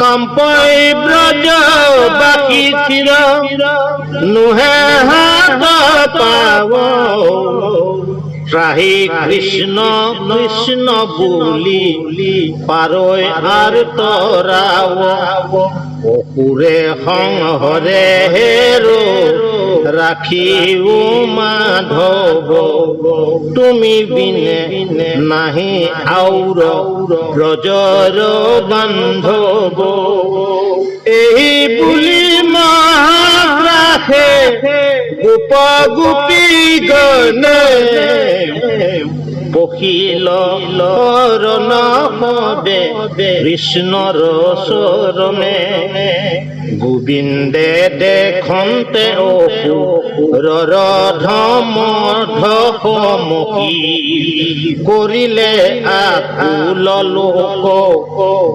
কম্পই ব্রজ বাকি চির নুহে হাত পাব ত্রাহি কৃষ্ণ কৃষ্ণ বুলি পারৈ আর তরাব অসুৰে সংহৰে হেৰো ৰাখিও মাধব তুমি বিনে নাহি আউর রজর বান্ধব। এই বুলি মহাৰাখে গোপ গোপী গণে পখিল লৰণ পদে কৃষ্ণৰ চৰণে গোবিন্দে দেখন্তে অসুৰৰ ধমধ সমকি কৰিলে আকুল লোক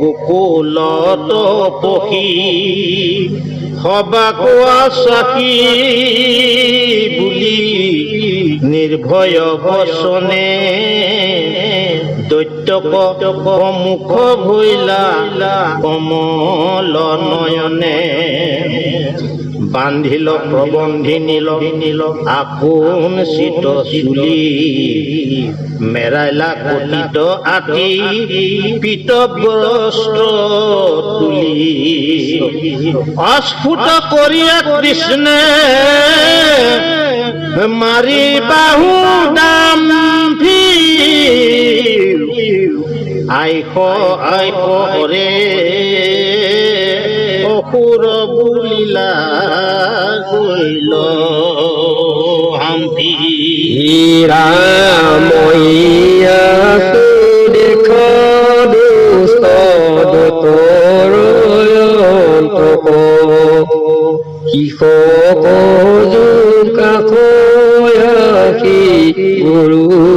গোকুলত পখি সবাকোৱা চাকি বুলি নিৰ্ভয় বচনে দৈত্যক মুখ ভৈলা কমল নয়নে। বান্ধিল প্ৰবন্ধি নীল নীল আপোন চিত চুলি মেৰাইলা কটিত আতি পিত বস্ত্ৰ তুলি। অস্ফুট কৰিয়া কৃষ্ণে মাৰি বাহু দাম আইস আইস ৰে অসুৰ বুলিলা গৈল হাম্পি দুষ্ট দোতর অন্তক কৃষক কাকয়াকি গৰু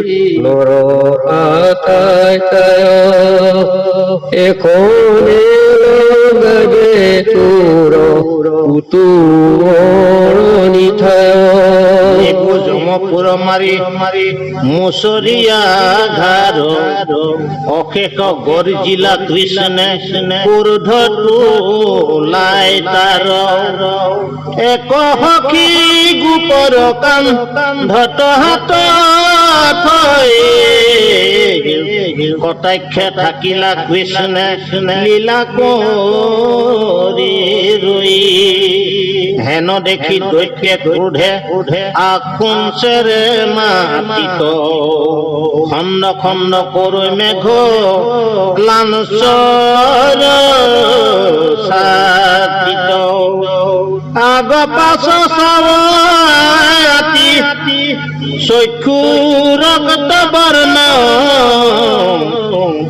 হৰি নৰ আতাই এখনে লগাবে তোৰ পুতুৰ নিঠায় জমপুৰ মাৰি মাৰি মুচৰিয়া ঘাৰ অশেষ গৰ্জিলা কৃষ্ণে ক্ৰোধটো লাই তাৰ এক সখী গোপৰ কান্ধত হাত থৈ কটাক্ষে থাকিলা কৃষ্ণে, লীলা ৰৈ হেন দেখি দৈত্যে ক্ৰোধে আকুঞ্চেৰে মাতিত খণ্ড খণ্ড কৰি মেঘ লাঞ্চৰ সাতিত আগ পাছ চাৱাতি চক্ষু ৰক্ত বৰ্ণ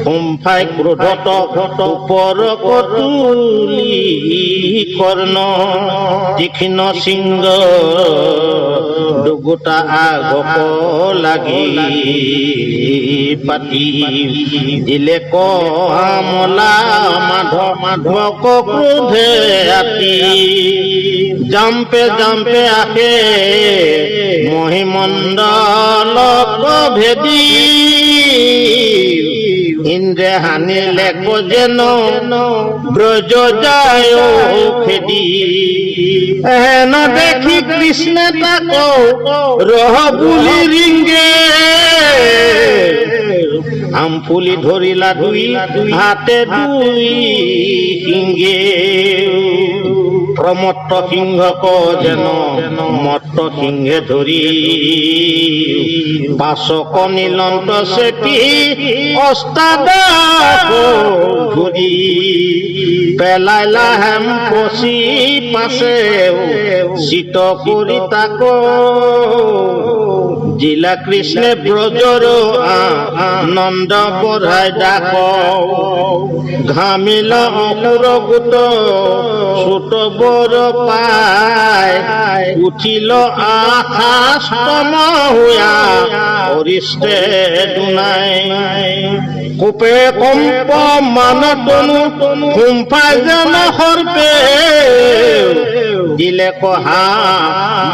ফুমফাই ক্ৰোধত ওপৰ কতুলি কৰ্ণ তীক্ষ্ণ সিংহ দুগোটা আগক লাগি পাতি, দিলে কমলা মাধৱ মাধৱক ক্ৰোধে আতি। জাম্পে জাম্পে আহে মহিমণ্ডলক ভেদি ইন্দ্ৰে হানিলে যেন ব্ৰজ যায় খেদি হেন দেখি কৃষ্ণে তাক ৰহ বুলি ৰিংগে আমফুলি ধৰিলা দুই, হাতে দুই সিংগে প্ৰমত্ত সিংহক যেন মত্ত সিংহে ধৰি পাচক নীলন্ত চেপি অস্তাদ ঘূৰি পেলাইলা হেম পচি পাছে চিত কৰি তাক। জিলা কৃষ্ণে ব্ৰজৰ নন্দ বঢ়াই ডাক। ঘামিল অসুৰ গোট চুট বৰ পায়, উঠিল আকাশ স্তম অরিষ্টে দুনাই। কোপে কম্প মান তনু কুম্পাই যেন সৰ্পে দিলে কহা,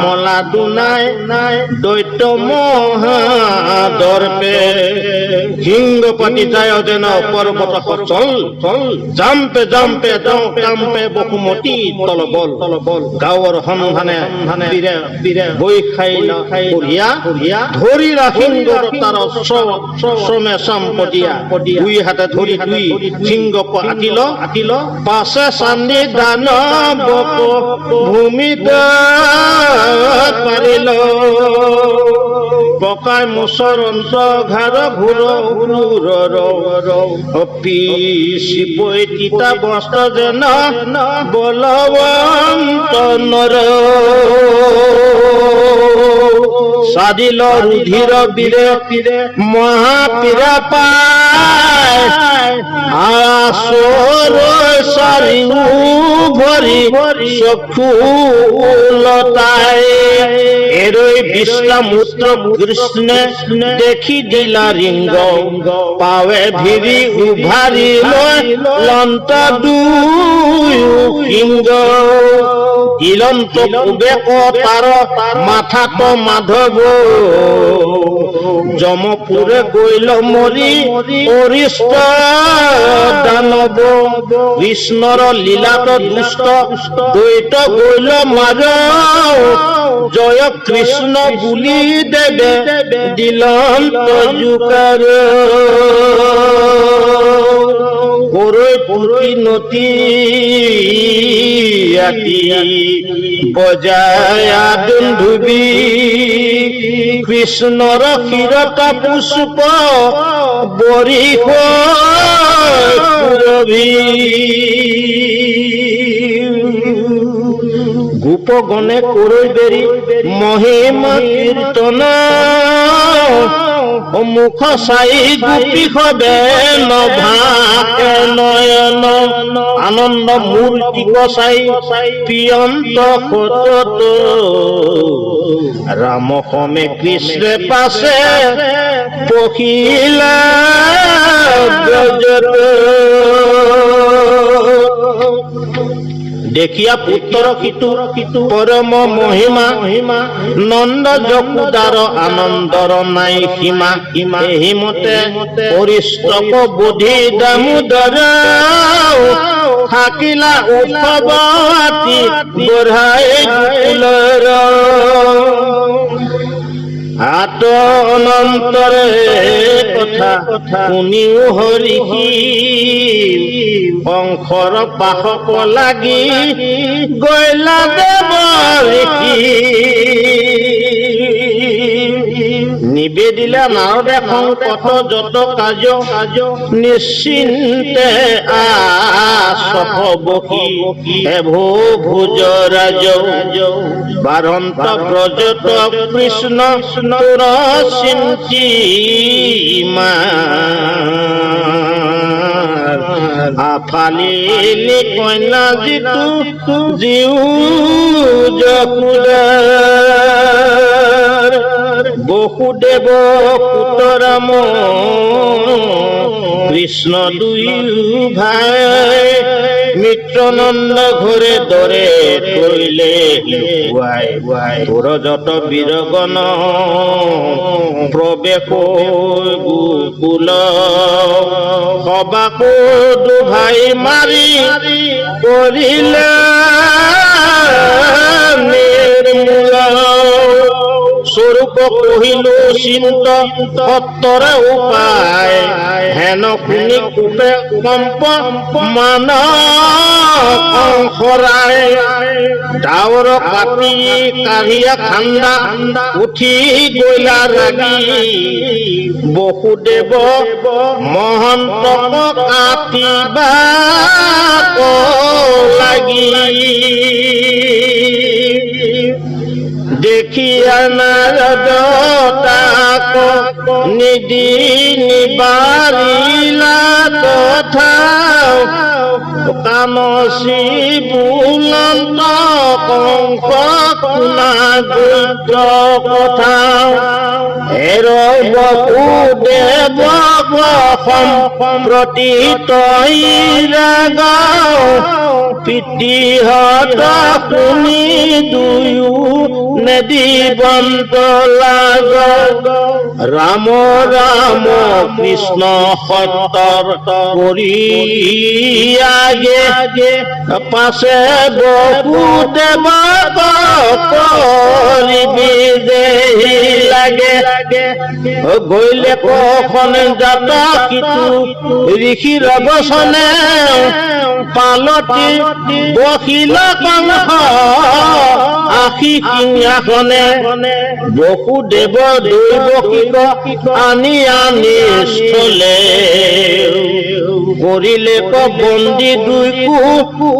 মলা দুনাই, দৈত্য দৈত্য মহাদর্পে হিঙ্গ পাতি যায় যেন পর্বত চল চল, জাম্পে জাম্পে, যাওঁ কাম্পে বসুমতী তল বল তল বল গাঁৱৰ সন্ধানে বৈ খাই বঢ়িয়া ধৰি ৰাখিংগ তাৰ শ্ৰমে চাম্পতীয়া দুই হাতে ধৰি দুই সিংহ আতিল আতিল পাছে চান্দি দান ভূমিত পাৰিল Senhor. মোচৰ অন্ত ঘাৰ ঘূৰ ঘূৰ পিছি বৈ তিতা বস্ত্ৰ যেন বলৱন্ত নৰ। সাদিল ৰুধিৰ বীৰে পীৰে মহাপীৰা পায় আসর সারিউ ভরি চক্ষু লতায় এরই বিশ্বামূত্র কৃষ্ণে দেখি দিলা রিঙ্গ ভিৰি উভাৰি লৈ লন্ত দিলন্ত উবেক তার তো মাধব। যমপুরে গইল মরি অরিষ্ট দানব। কৃষ্ণর লীলাত দুষ্ট, দ্বৈত গইল মার জয় কৃষ্ণ বুলি দেবে, দিলন্ত জুকার করৈ পুরী নতি বজায় পুষ্প বরিষ পুরবী। গোপগণে করৈ বেৰি মহিমা কীৰ্তন মুখ চাই গোপী সবে নভাকে নয়ন। আনন্দ মূৰ্তিক চাই প্ৰিয়ন্ত সতত ৰাম সমে কৃষ্ণে পাছে পখিলা ব্ৰজত দেখিয়া পুত্র কিতু, পরম মহিমা, নন্দ যকুদার আনন্দর নাই সীমা। সীমা হিমতে পৰিষ্টক বুধি দামোদৰ থাকিলা উৎসৱ আতি বঢ়াই হাত অনন্তৰে কথা শুনিও হৰিষি বংশৰ বাহক লাগি গৈলা দেৱ নিবেদিলে নাৰদে সংকট যত কাজ কাজ নিশ্চিন্তে এভো ভোজ ৰাজ বাৰন্ত ব্ৰজত কৃষ্ণ তোৰ চিন্তি আফালিলি কন্যা যিটো জিউ বসুদেৱ পুতৰাম কৃষ্ণ দুয়ো ভাই মিত্ৰনন্দ ঘৰে দৰে কৰিলে লুকুৱাই তোৰ যত বীৰগণ প্ৰৱেশ গোকুল। সবাকো দুভাই মাৰি কৰিলে নিৰ্মূল স্বৰূপ কহিলো চিন্ত সত্তৰে উপায়। হেন শুনি কোপে কম্প মান শৰাই ডাৱৰ কাটি কাঢ়িয়া ঠাণ্ডা উঠি গইলা লাগি বসুদেৱ মহন্তক কাটিবা লাগি। দেখিয়া নারদ তাক নিদি নিবারিলা কথা কামসি বুলন্ত কংস শুনা গুপ্ত কথা হেৰ বপু দেৱ সম্প্ৰতি তই গাও। পিতৃহত শুনি দুয়ো নেদিবন্ত লাগ ৰাম ৰাম কৃষ্ণ সত্যৰ কৰি আগে পাছে বপুতে বাপ কৰিবি দেহি লাগে। গৈলে কখন যাত কিছু ঋষি রবসনে পালটি বহিল কংস আশী সিংহাসনে বসুদেৱ দৈৱকীক আনি আনি স্থলে কৰিলে ক বন্দী দুই কু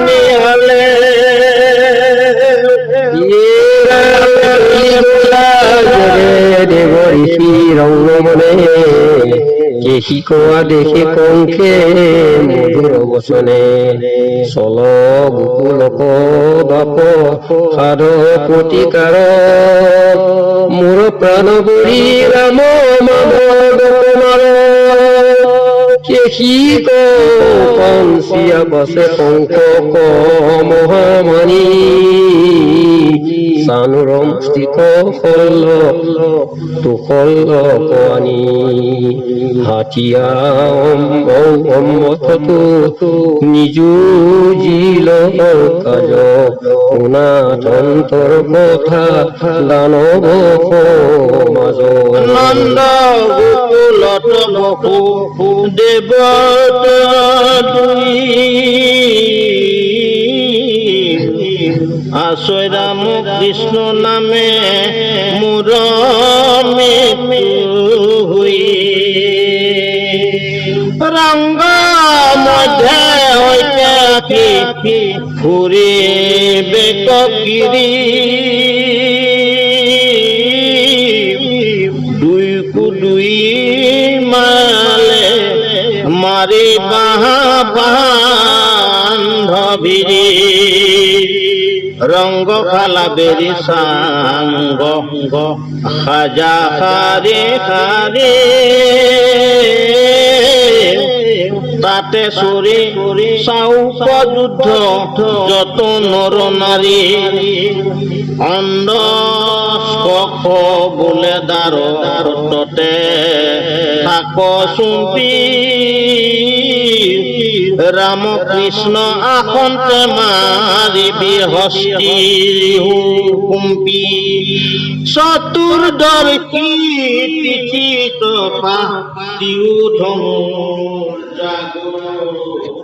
নিহালে দেৱ ঋষি ৰংগমনে কেশী কোৱা, দেখে কংসে মধুৰ বচনে চল গোকুলক বাপ সাধ প্ৰতিকাৰ মোৰ প্ৰাণ বুঢ়ী ৰাম মাধৱ কেশী কংসিয়া বসে কংক মহামানী স্থিত হল তুকল পানি হাতিয়া অম্বথতু নিজু জিল কাজ। শুনাতন্তৰ কথা দানৱ মাজ নন্দ গোকুলত বসু দেৱ আশয় ৰাম কৃষ্ণ নামে মোৰ হুই ৰংগ মধ্যে হৈতে আখি ফুৰি বেকিৰি দুই কুদুই মালে মাৰি বাহা বান্ধৱী ৰংগ খালা বেৰি চাংগ খাজা সাৰে খারে। তাতে চৰি চাউক যুদ্ধ যত নৰ নাৰী অন্ধ স্পৰ্শ বোলে দাৰ ততে থাক চুম্পি ৰাম কৃষ্ণ আসন্তে মাৰিবি হস্তি কুম্পি চতুৰ্দৰ্শী তিথিত পাতিও ধনু হাতত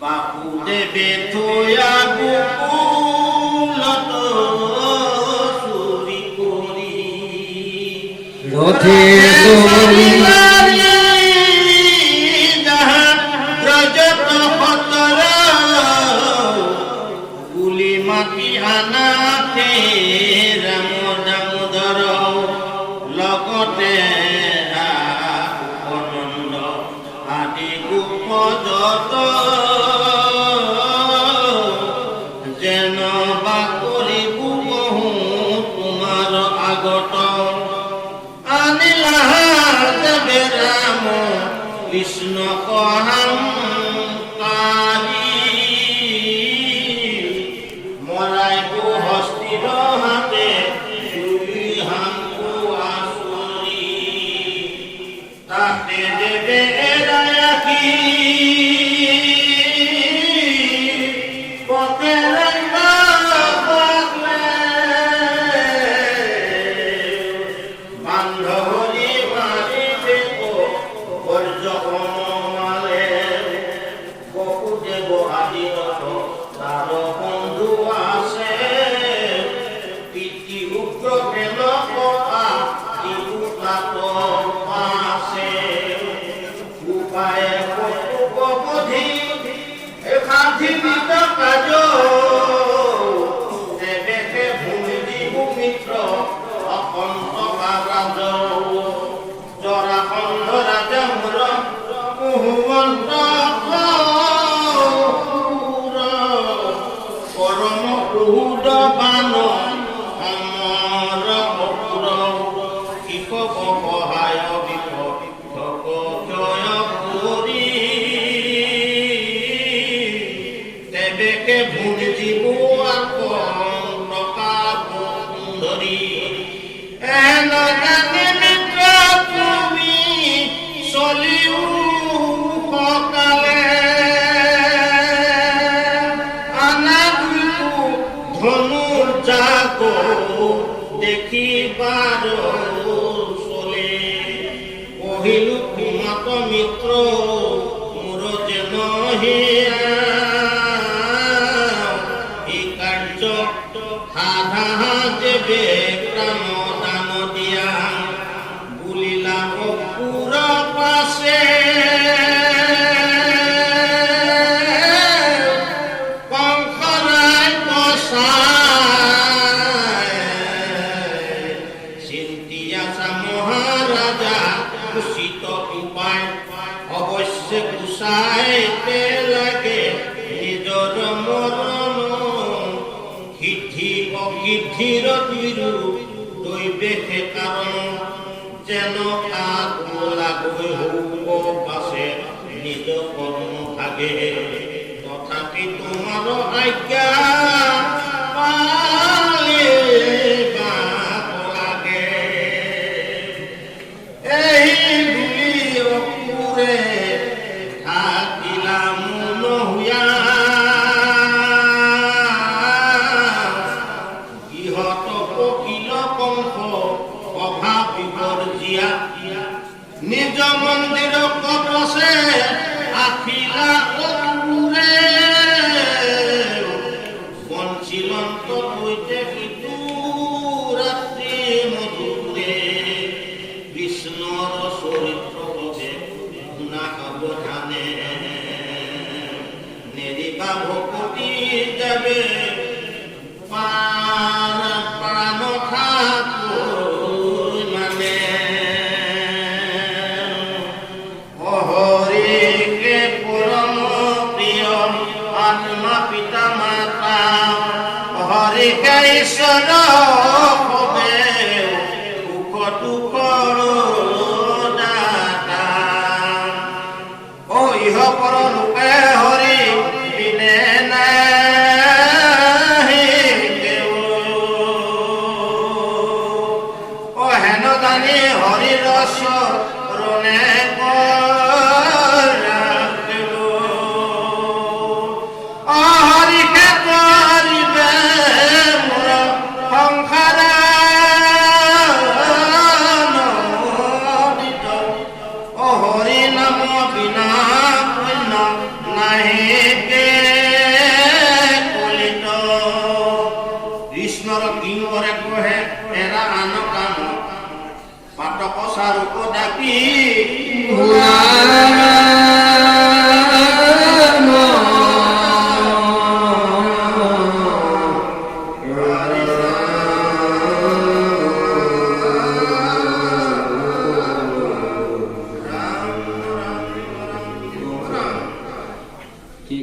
বাসুদেৱে থৈয়া গোকুলত চুৰি কৰি ৰথে আগত আনিলা দেবেরাম কৃষ্ণ কহাম মিত্র মোর যে নহিয়া এই কার্য হাধা দেবে সিদ্ধি অসিদ্ধির বিরূপ দৈবেশে কারণ যেন আগলাগৈ হৌব পাশে নিজ কর্ম থাকে তথাপি তোমার আজ্ঞা নিজ মন্দির কবসে আখিলা Ika Ishwara